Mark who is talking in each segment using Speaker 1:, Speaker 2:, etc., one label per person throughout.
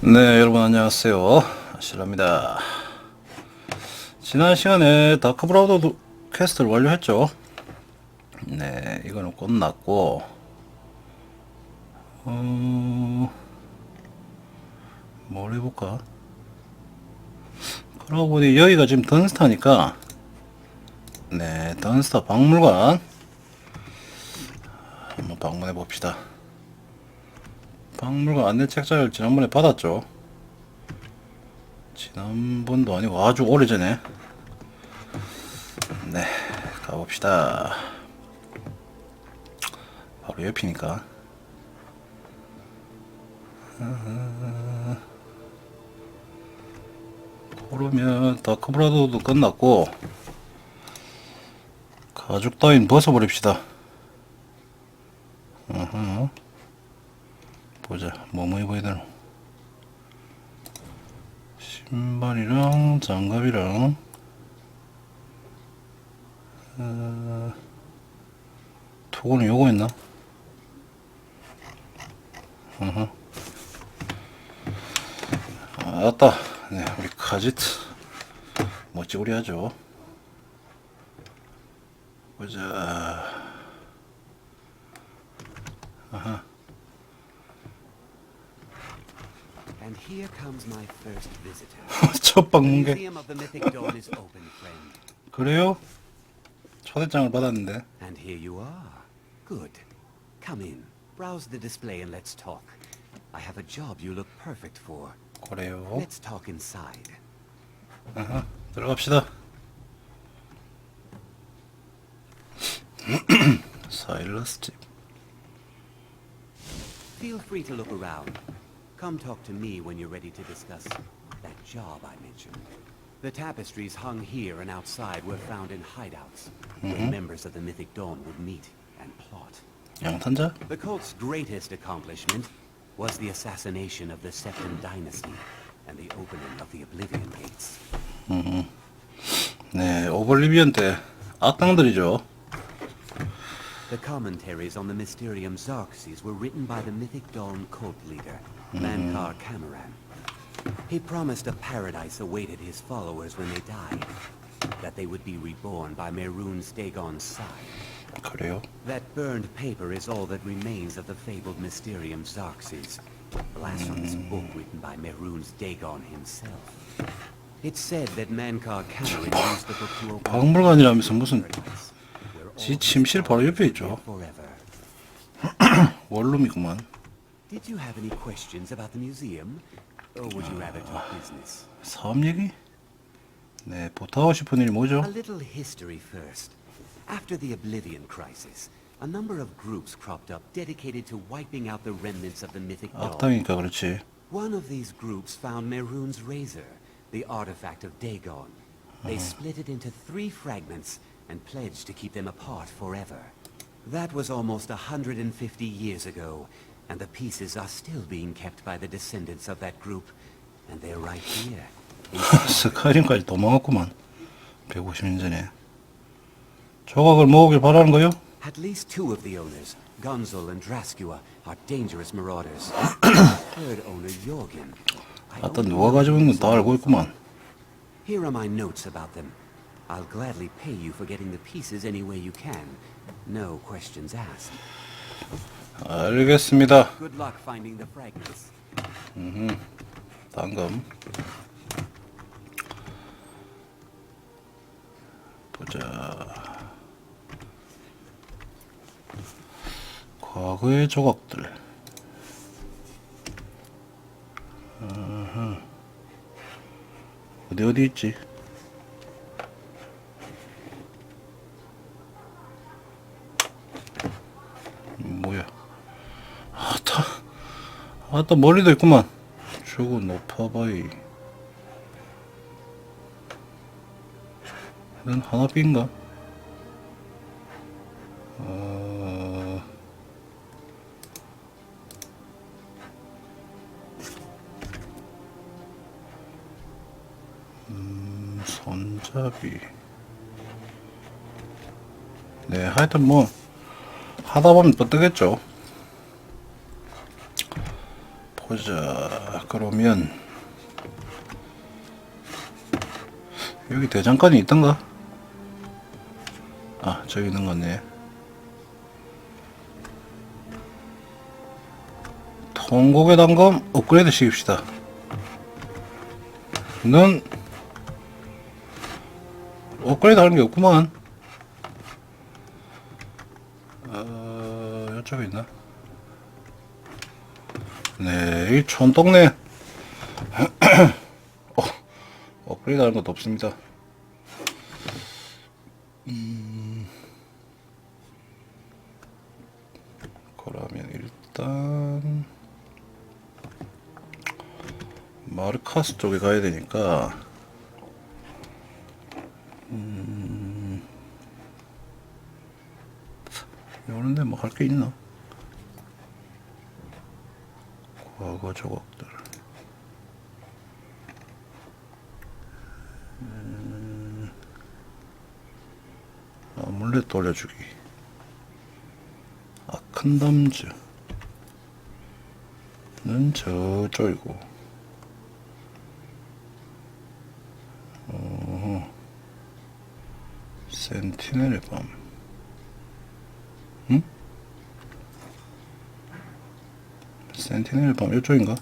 Speaker 1: 네, 여러분 안녕하세요. 실합니다. 지난 시간에 다크 브라우더 퀘스트를 완료했죠. 네, 이거는 끝났고, 어, 뭘 해볼까? 그러고 보니 여기가 지금 던스타니까, 네, 던스타 박물관 한번 방문해 봅시다. 박물관 안내 책자를 지난번에 받았죠. 지난번도 아니고 아주 오래전에. 네, 가봅시다. 바로 옆이니까. 아, 그러면 다크브라더도 끝났고 가죽 따윈 벗어버립시다. 어허. 보자. 뭐뭐 입어야 되나 신발이랑 장갑이랑 어, 토고는 요거 있나? 어허. 아따. 네 우리 카지트 멋지구리 하죠. 보자
Speaker 2: And here comes my first visitor.
Speaker 1: 첫
Speaker 2: The
Speaker 1: 방문객
Speaker 2: Museum of the Mythic Dawn is open, friend.
Speaker 1: 그래요? 초대장을 받았는데
Speaker 2: And here you are. Good. Come in. Browse the display and let's talk. I have a job you look perfect for.
Speaker 1: 그래요
Speaker 2: Let's talk inside.
Speaker 1: 아하, 들어갑시다 사일러스 집
Speaker 2: Feel free to look around. Come talk to me when you're ready to discuss that job I mentioned. The tapestries hung here and outside were found in hideouts, where members of the Mythic Dawn would meet and plot.
Speaker 1: 양탄자?
Speaker 2: The cult's greatest accomplishment was the assassination of the Septon dynasty and the opening of the Oblivion Gates.
Speaker 1: 네 오블리비언 때 악당들이죠
Speaker 2: The commentaries on the Mysterium Xarxes were written by the Mythic Dawn cult leader, Mankar Cameron. He promised a paradise awaited his followers when they died, that they would be reborn by Merun's Dagon's side.
Speaker 1: 그래요?
Speaker 2: That burned paper is all that remains of the fabled Mysterium Xarxes, blasphemous book written by Merun's Dagon himself. It's said that Mankar Cameron used the book to open
Speaker 1: 박물관이라면서 무슨
Speaker 2: paradise, where all
Speaker 1: 지
Speaker 2: the
Speaker 1: 침실 바로 옆에
Speaker 2: live
Speaker 1: 있죠
Speaker 2: forever.
Speaker 1: 원룸이구만
Speaker 2: Did you have any questions about the museum? Or would you rather talk business?
Speaker 1: 사업 얘기? 네 부탁하고 싶은 일이 뭐죠?
Speaker 2: A little history first. After the Oblivion Crisis, a number of groups cropped up dedicated to wiping out the remnants of the mythic dawn.
Speaker 1: 악당이니까 그렇지
Speaker 2: One of these groups found Merun's razor, the artifact of Dagon. They split it into three fragments and pledged to keep them apart forever. That was almost 150 years ago, and the pieces are still being kept by the descendants of that group, and they're right here. in
Speaker 1: 스카이림까지 도망갔구만 150년 전에 조각을 모으길 바라는 거요?
Speaker 2: At least two of the owners, Gonzal and Draskua, are dangerous marauders. Third owner, Jorgen. I
Speaker 1: 아따
Speaker 2: only
Speaker 1: 누가
Speaker 2: know
Speaker 1: 가지고 있는
Speaker 2: him
Speaker 1: 건 다 알고 있구만
Speaker 2: Here are my notes about them. I'll gladly pay you for getting the pieces any way you can. No questions asked.
Speaker 1: 알겠습니다
Speaker 2: fragments.
Speaker 1: 당금 보자 과거의 조각들. 어디 어디 있지? 뭐야 아따 아따 멀리도 있구만. 저거 높아봐이. 넌 하나비인가? 어... 음, 손잡이. 네 하여튼 뭐 하다 보면 또 뜨겠죠 보자 그러면 여기 대장간이 있던가? 아 저기 있는 거네. 통곡의 단검 업그레이드 시킵시다. 넌 업그레이드 하는 게 없구만 어 이쪽에 있나? 네, 이 촌동네 어, 업그레이드 하는 것도 없습니다. 음, 그러면 일단 마르카스 쪽에 가야 되니까 음, 요런데 뭐 할 게 있나? 과거 조각들 음, 아물렛 돌려주기 아큰 담즈는 저쪽이고 어, 센티넬의 밤 응? 센티넬 밤 이쪽인가?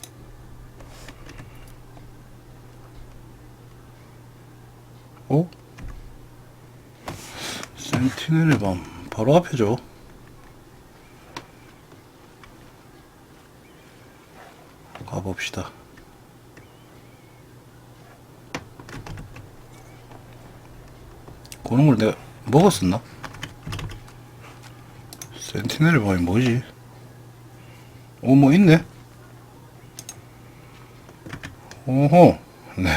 Speaker 1: 어? 센티넬의 밤 바로 앞이죠. 가봅시다. 그런 걸 내가 먹었었나? 센티넬의 밤이 뭐지? 오, 뭐 있네? 오호, 네.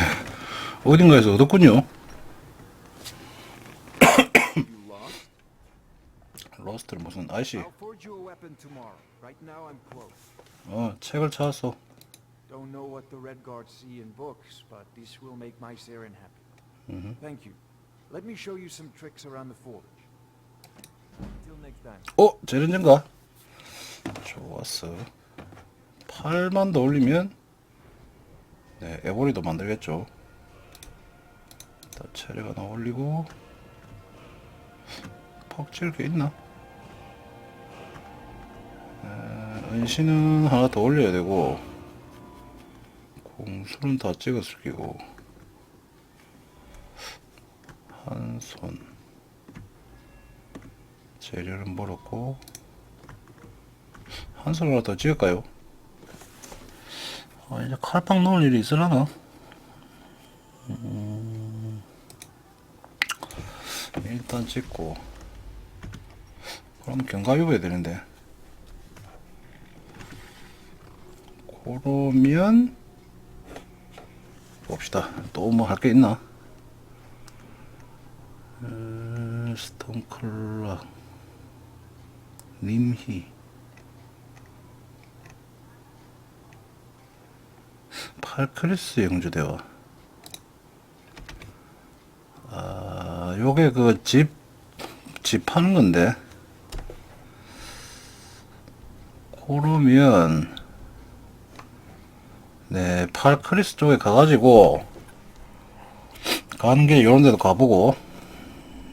Speaker 1: 어딘가에서 얻었군요.
Speaker 3: You lost?
Speaker 1: 로스트를 무슨 아이씨.
Speaker 3: I'll forge you a weapon tomorrow. Right now I'm close.
Speaker 1: 어, 책을 찾았어.
Speaker 3: Don't know what the Red Guards see in books, but this will make my Saren happy.
Speaker 1: Mhm.
Speaker 3: Thank you. Let me show you some tricks around the forge. Until next time.
Speaker 1: 어, 재련전가? 좋았어. 8만 더 올리면 네, 에보리도 만들겠죠. 더 체력 하나 올리고 퍽질 게 있나? 은신은 하나 더 올려야 되고 공수는 다 찍었을 끼고 한 손 재료는 멀었고 한 손 하나 더 찍을까요? 아, 이제 칼빵 넣을 일이 있으려나? 음, 일단 찍고 그럼 경과 입어야 되는데 그러면 봅시다. 또 뭐 할 게 있나? 음, 스톤클락 님희. 팔크리스 영주대화 아 요게 그집집 파는 건데. 그러면 네 팔크리스 쪽에 가가지고 가는 게 요런 데도 가보고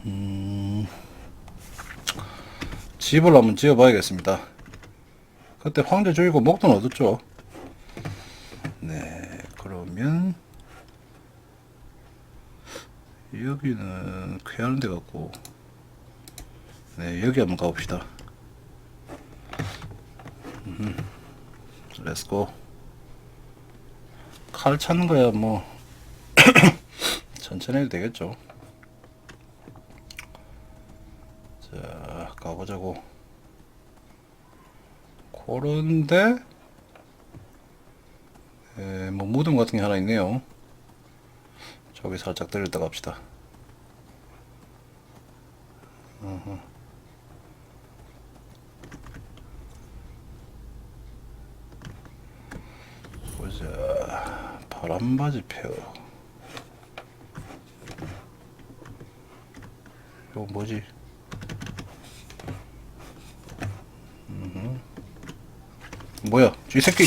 Speaker 1: 음, 집을 한번 지어봐야겠습니다 그때 황제 죽이고 목돈 얻었죠 네, 그러면 여기는 쾌하는 데 같고 네, 여기 한번 가봅시다. 음, 렛츠고. 칼 찾는 거야 뭐 천천히 해도 되겠죠. 자, 가보자고. 그런데 에, 뭐 무덤 같은 게 하나 있네요. 저기 살짝 들렸다 갑시다. 어허. 보자. 바람바지 페어. 이거 뭐지? 음흠. 뭐야? 이 새끼.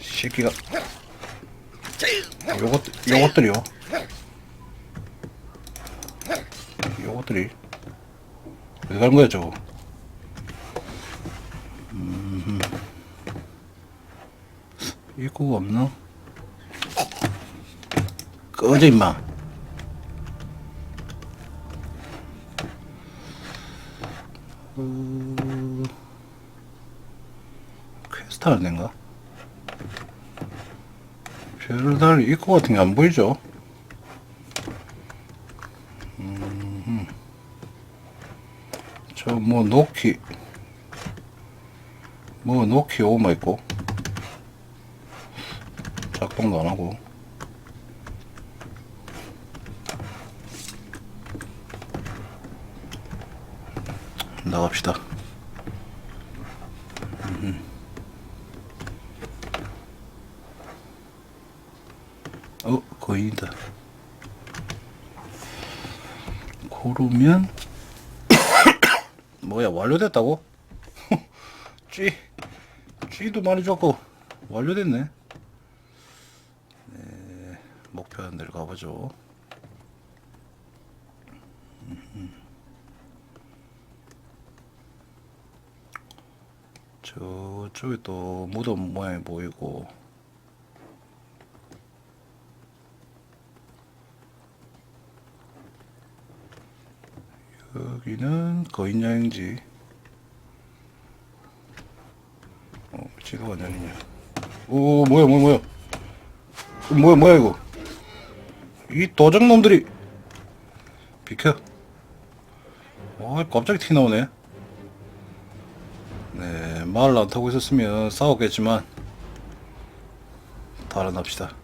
Speaker 1: 새끼가 요것 요것들이요 요것들이 어디 가는 거야 저거 음 입구가 없나 꺼져 임마 어... 퀘스트 하는 데인가? 별달 입구 같은 게 안 보이죠? 음, 저뭐 노키 뭐 노키 오마 있고 작동도 안 하고 나갑시다. 어, 거인이다. 고르면 뭐야 완료됐다고? 쥐 쥐도 많이 줬고 완료됐네. 네, 가보죠. 저쪽에 또 무덤 모양이 보이고. 여기는 거인 여행지. 어 지도가 안 열리냐 오 뭐야 뭐야 뭐야? 어, 뭐야 뭐야 이거 이 도적놈들이 비켜 와 갑자기 티 나오네 네, 말을 안 타고 있었으면 싸웠겠지만 달아납시다.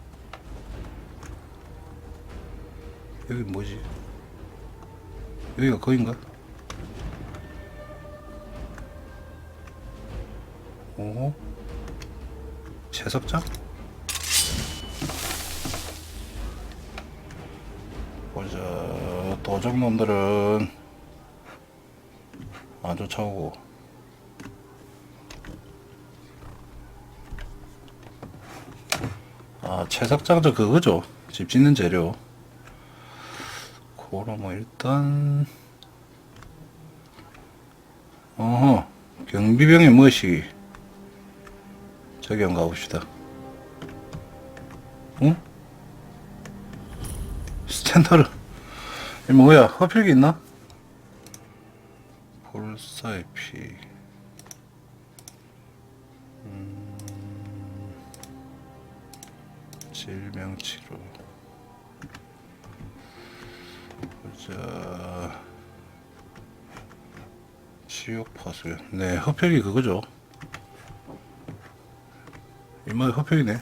Speaker 1: 여기 뭐지? 여기가 거인가? 오, 채석장? 도적놈들은 안 쫓아오고. 아, 채석장저 그거죠. 집 짓는 재료. 그럼 뭐 일단 어허 경비병의 멋이 저기 한번 가봅시다. 응? 스탠다르 이 뭐야? 허필기 있나? 볼사의 피. 질병치료. 보자. 치욕파수요. 네 흡혈이 그거죠. 이마에 흡혈이네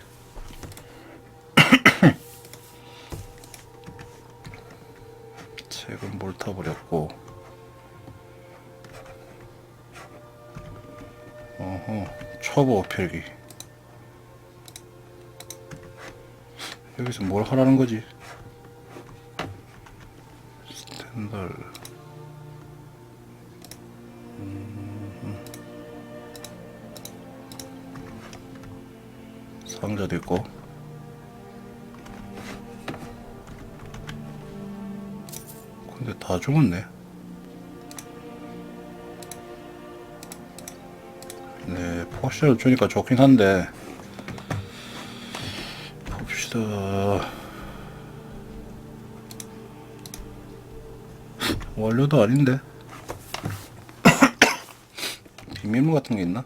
Speaker 1: 흡혈기 여기서 뭘 하라는 거지? 스탠덜 음. 상자도 있고 근데 다 죽었네 네 포션을 주니까 좋긴 한데 봅시다. 원료도 아닌데. 비밀물 같은 게 있나?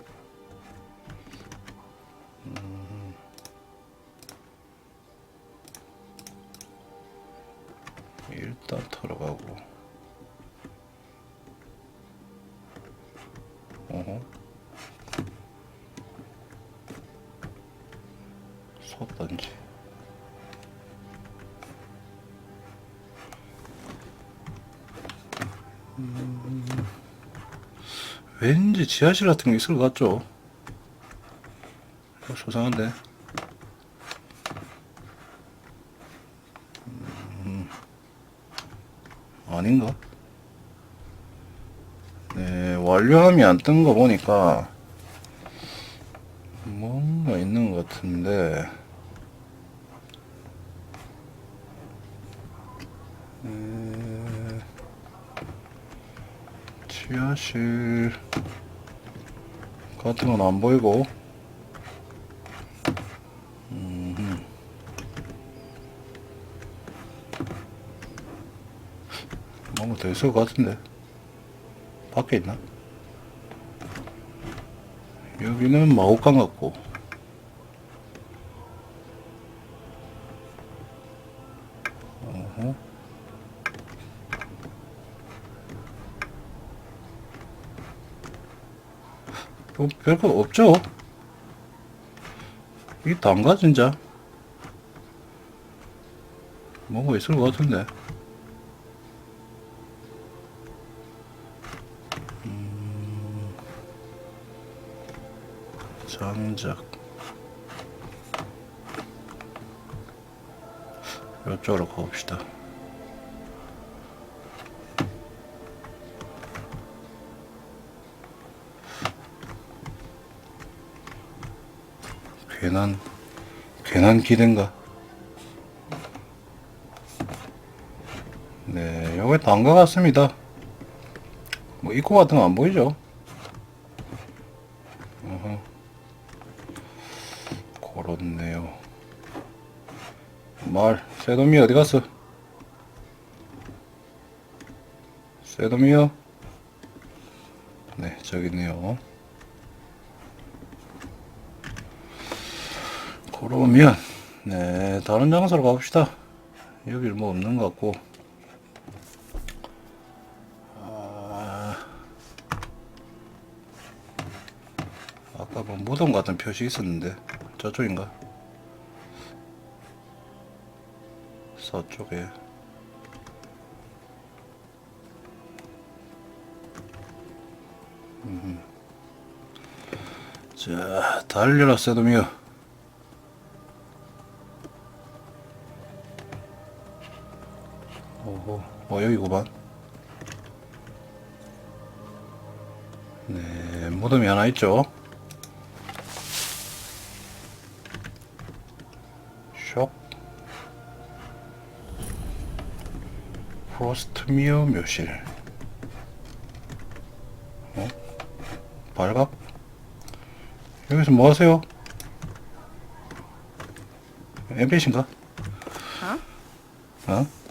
Speaker 1: 왠지 지하실 같은 게 있을 것 같죠? 어, 수상한데. 음, 아닌가? 네, 완료함이 안 뜬 거 보니까 뭔가 있는 것것 같은데 에, 지하실 같은 건 안 보이고 음흠. 뭔가 더 있을 것 같은데 밖에 있나? 여기는 마곡강 같고 어허. 뭐 별거 없죠? 이게 단가 진짜? 뭔가 있을 것 같은데 장작 이쪽으로 가봅시다 괜한 괜한 기대인가 네 여기 단가 같습니다 뭐 입구 같은 거 안 보이죠 어허. 그렇네요. 말, 세돔이 어디 갔어? 세돔이요? 네, 저기 있네요. 그러면, 네, 다른 장소로 가봅시다. 여기 뭐 없는 것 같고. 아, 아까 뭐 무덤 같은 표시 있었는데 저쪽인가? 서쪽에 음. 자 달려라 세돔이여 오호 어 여기구만 네 무덤이 하나 있죠 숍 프로스트미어 묘실 어? 발각? 여기서 뭐 하세요? 엠베신가?
Speaker 4: Huh?
Speaker 1: 어?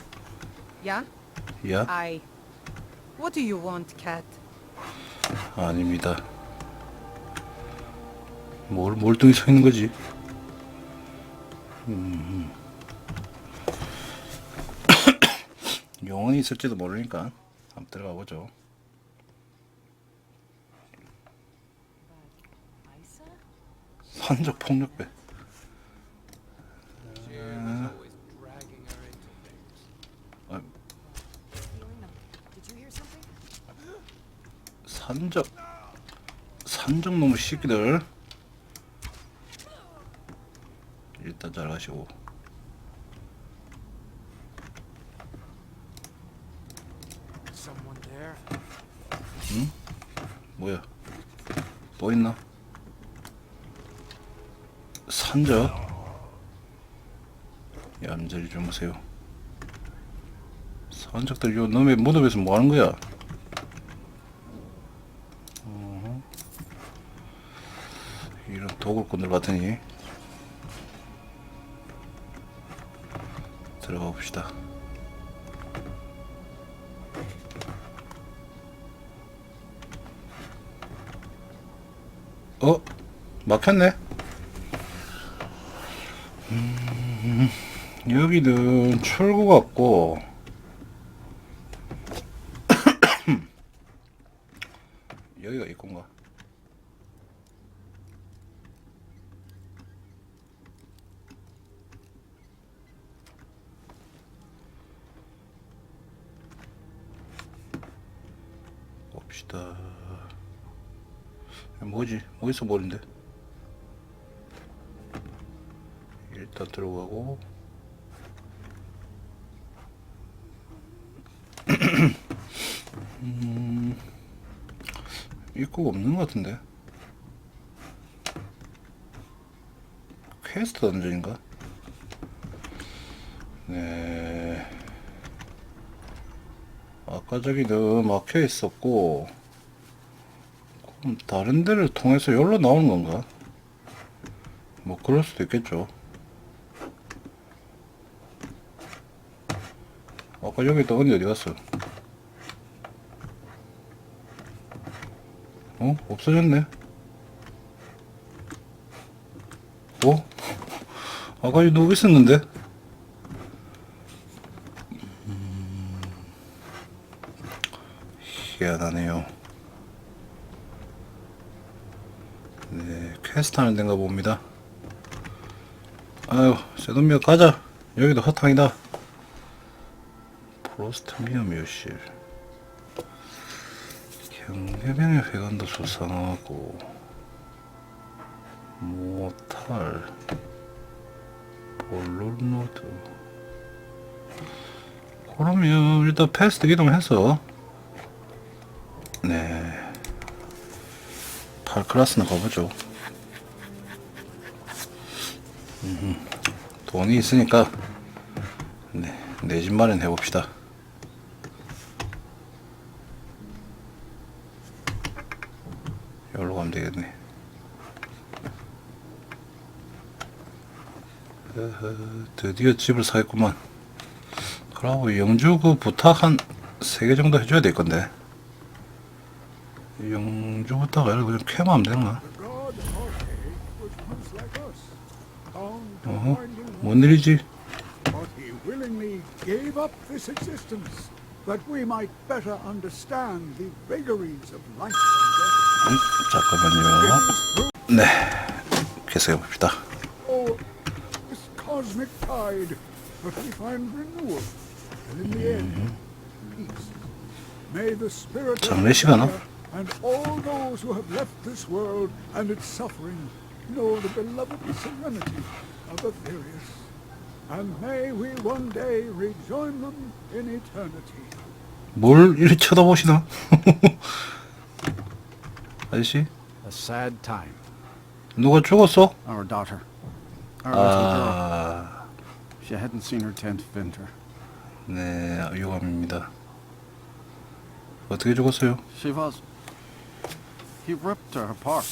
Speaker 4: Yeah? I. What do you want, cat?
Speaker 1: 아닙니다 뭘 몰등히 서 있는 거지? 음. 영혼이 있을지도 모르니까 한번 들어가 보죠. 산적 폭력배. 아,
Speaker 5: Did you hear something?
Speaker 1: 산적 산적 놈의 새끼들. 일단 잘 가시고.
Speaker 3: There?
Speaker 1: 뭐야? 뭐 있나? 산적? 얌전히 좀 보세요. 산적들 요 놈의 무덤에서 뭐 하는 거야 어? 막혔네? 음, 여기는 출구 같고 여기가 입구인가? 봅시다. 뭐지? 뭐 있어 보이는데? 일단 들어가고 음, 입구가 없는 것 같은데 퀘스트 던전인가? 네. 아까 저기는 막혀 있었고, 다른 데를 통해서 여기로 나오는 건가? 뭐 그럴 수도 있겠죠. 아까 여기 있다 언니 어디 갔어? 어? 없어졌네. 어? 아까 여기 누구 있었는데? 음, 희한하네요. 네, 퀘스트 하는 데인가 봅니다. 아유, 세돈미어 가자. 여기도 허탕이다. 프로스트미어 묘실. 경계변의 회관도 수상하고 모탈 볼롤로드 그러면 일단 패스트 이동해서 네 8클래스나 가보죠 돈이 있으니까 네, 내 집 마련해 봅시다 여기로 가면 되겠네. 드디어 집을 사겠구만. 그러고 영주 그 부탁 한 세 개 정도 해줘야 될 건데. 영주 부탁 아니라 그냥 하면 되나?
Speaker 5: God Jorge was once like us, bound to
Speaker 1: 어허,
Speaker 5: winding
Speaker 1: 뭔 일이지?
Speaker 5: but he willingly gave up this existence that we might better understand the vagaries of life and
Speaker 1: 음, 잠깐만요.
Speaker 5: death.
Speaker 1: 네, 계속해 봅시다.
Speaker 5: Oh, this cosmic tide, but we find renewal, and in the end, peace. May the spirit of
Speaker 1: 장례식하나?
Speaker 5: Gaia and all those who have left this world and its suffering know the beloved serenity of Aetherius. And may we one day rejoin them in eternity.
Speaker 1: 뭘 이리 쳐다보시나? 아저씨,
Speaker 3: A sad time.
Speaker 1: 누가 죽었어?
Speaker 3: Our daughter. Our little girl.
Speaker 1: 아,
Speaker 3: She hadn't seen her tenth winter.
Speaker 1: 네, 유감입니다. 어떻게 죽었어요?
Speaker 3: She was. He ripped her apart.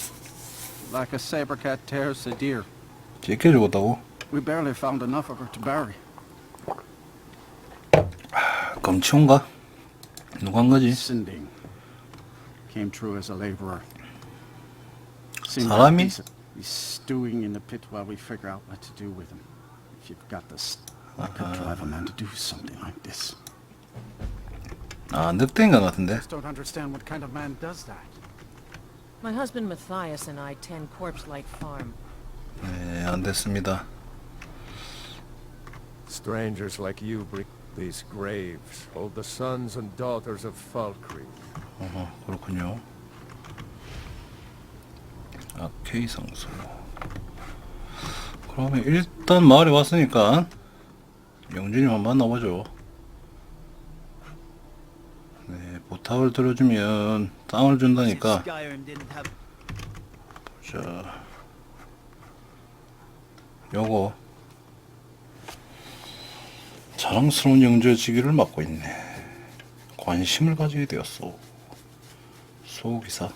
Speaker 3: Like a saber cat tears a deer.
Speaker 1: 찢겨 죽었다고?
Speaker 3: We barely found enough of her to bury.
Speaker 1: 검치온가? 누가 한 거지?
Speaker 3: Sinding came true as a laborer. Seemed
Speaker 1: 사람이?
Speaker 3: like he's, he's stewing in the pit while we figure out what to do with him. If you've got this, I could drive a man to do something like this.
Speaker 1: 아, 늑대인 것 같은데?
Speaker 3: Just don't understand what kind of man does that.
Speaker 6: My husband Matthias and I tend Corpse Light Farm.
Speaker 1: 네, 안 됐습니다.
Speaker 7: Strangers like you bring these graves, hold the sons and daughters of Falkreath.
Speaker 1: 어허, 그렇군요. 아케이 상소. 그러면 일단 마을에 왔으니까 영준이 한번 만나보죠. 네, 부탁을 들어주면 땅을 준다니까. 자, 요거 자랑스러운 영주지기를 맡고 있네. 관심을 가지게 되었소. 소기사.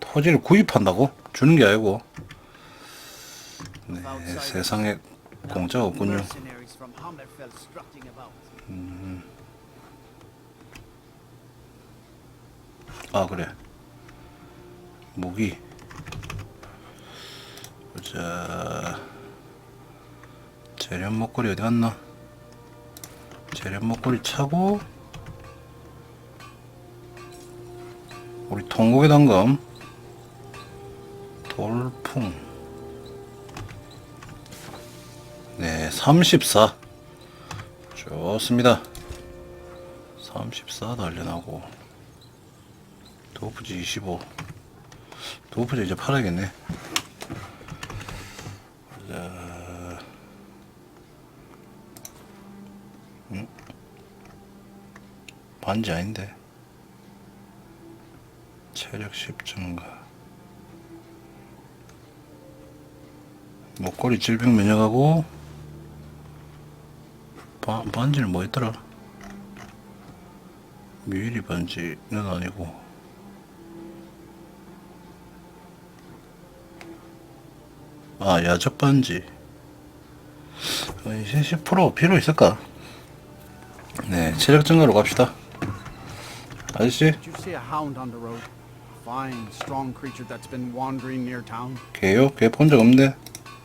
Speaker 1: 토지를 구입한다고? 주는 게 아니고. 네, 세상에 공짜가 없군요. 아 그래. 무기. 보자. 재련 목걸이 어디 갔나? 재련 목걸이 차고 우리 통곡의 단검 돌풍 네34 좋습니다 34 달려나고 도프지 25 도프지 이제 팔아야겠네 자, 음? 반지 아닌데. 체력 10 증가. 목걸이 질병 면역하고 바, 반지는 뭐였더라? 뮤일이 반지는 아니고. 아 야적 반지. 어, 이제 10% 필요 있을까? 네 체력 증가로 갑시다 아저씨
Speaker 3: Did you see a hound on the road? Fine, strong creature that's been wandering near town.
Speaker 1: 걔요? 걔 본 적 없는데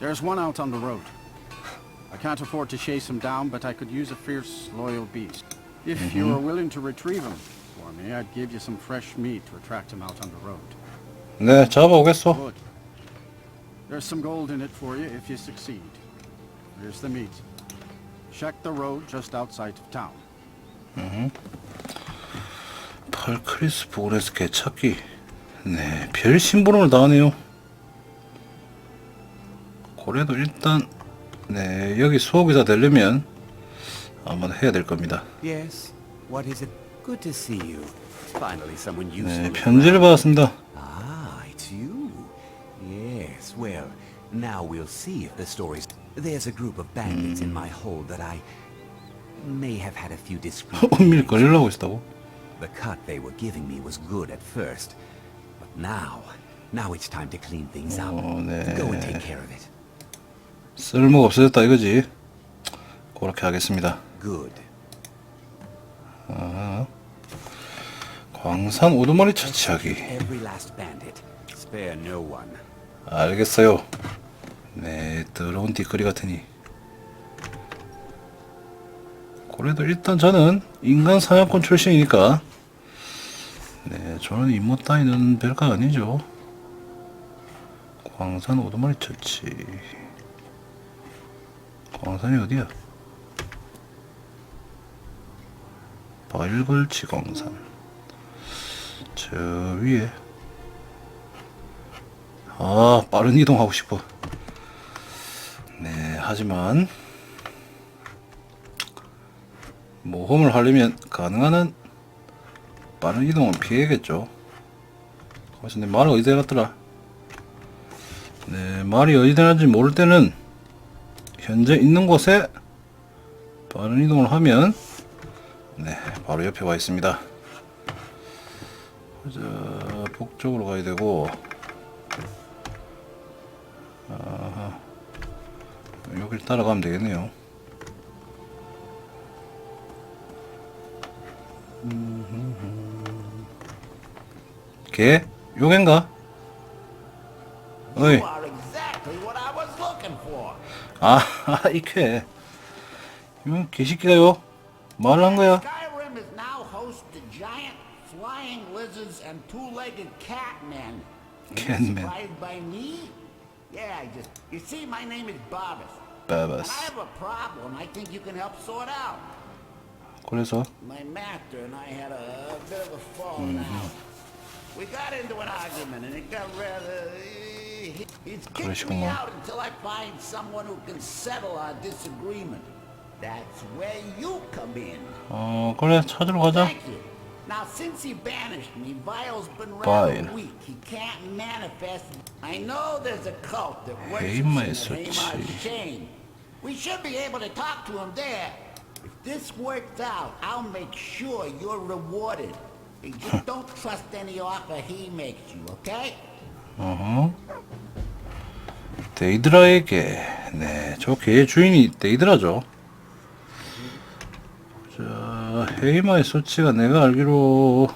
Speaker 3: There's one out on the road. I can't afford to chase him down, but I could use a fierce, loyal beast. If you were willing to retrieve him for me, I'd give you some fresh meat to attract him out on the road.
Speaker 1: 네 잡아오겠어
Speaker 3: Good. There's some gold in it for you if you succeed. Here's the meat. Check the road just outside of town.
Speaker 1: 팔크리스 보그레스 개찾기 네, 별 심부름을 다 하네요 고래도 일단 네, 여기 수호기사 되려면 한번 해야 될 겁니다
Speaker 2: Yes. What is it? Good to see you. Finally, someone useful.
Speaker 1: 네, 편지를. 받았습니다
Speaker 2: Ah, it's you. Yes. Well, now we'll see if the story's. There's a group of bandits in my hold that I may have had a few discreet.
Speaker 1: 은밀 거리려고 있다고?
Speaker 2: The cut they were giving me was good at first, but now, now it's time to clean things up.
Speaker 1: Oh, 네.
Speaker 2: Go and take care of it.
Speaker 1: 쓸모가 없어졌다 이거지 그렇게 하겠습니다
Speaker 2: Good.
Speaker 1: 광산 우두머리 처치하기
Speaker 2: Every last bandit. Spare no one.
Speaker 1: 알겠어요 네 더러운 뒷거리 같으니 그래도 일단 저는 인간 사냥꾼 출신이니까 네 저는 임무 따위는 별거 아니죠. 광산 오두마리 처치 광산이 어디야? 발걸치 광산. 저 위에. 아 빠른 이동하고 싶어. 네 하지만 모험을 하려면 가능한 한 빠른 이동은 피해야겠죠. 거기서 내 말이 어디 갔더라? 네 말이 어디 되는지 모를 때는 현재 있는 곳에 빠른 이동을 하면 네 바로 옆에 와 있습니다. 자 북쪽으로 가야 되고 여길 따라가면 되겠네요. 걔? 요겐가? 어이. 아, 이케. 이거 개새끼가요? 말을 한 거야?
Speaker 8: Me? Yeah, I just... You see, my name is.
Speaker 1: 빠바스.
Speaker 8: And I have a problem I think you can help sort out.
Speaker 1: 그래서
Speaker 8: My master and I had a, bit of a falling out. We got into an argument and it got rather... he- He's kicked me
Speaker 1: 그러시구만.
Speaker 8: out until I find someone who can settle our disagreement. That's where you come in.
Speaker 1: 어 그래 찾으러 가자.
Speaker 8: Thank you. Now, since he banished me, Vile's been
Speaker 1: Vile.
Speaker 8: rather weak. He can't manifest. I know there's a cult that worships
Speaker 1: Heima
Speaker 8: him
Speaker 1: is
Speaker 8: at
Speaker 1: such-
Speaker 8: Hamar's shame. We should be able to talk to him there. If this works out, I'll make sure you're rewarded. Just don't trust any offer he makes you, okay?
Speaker 1: 어허. 데이드라에게 네, 저 개의 주인이 데이드라죠. 자, 헤이마의 소치가 내가 알기로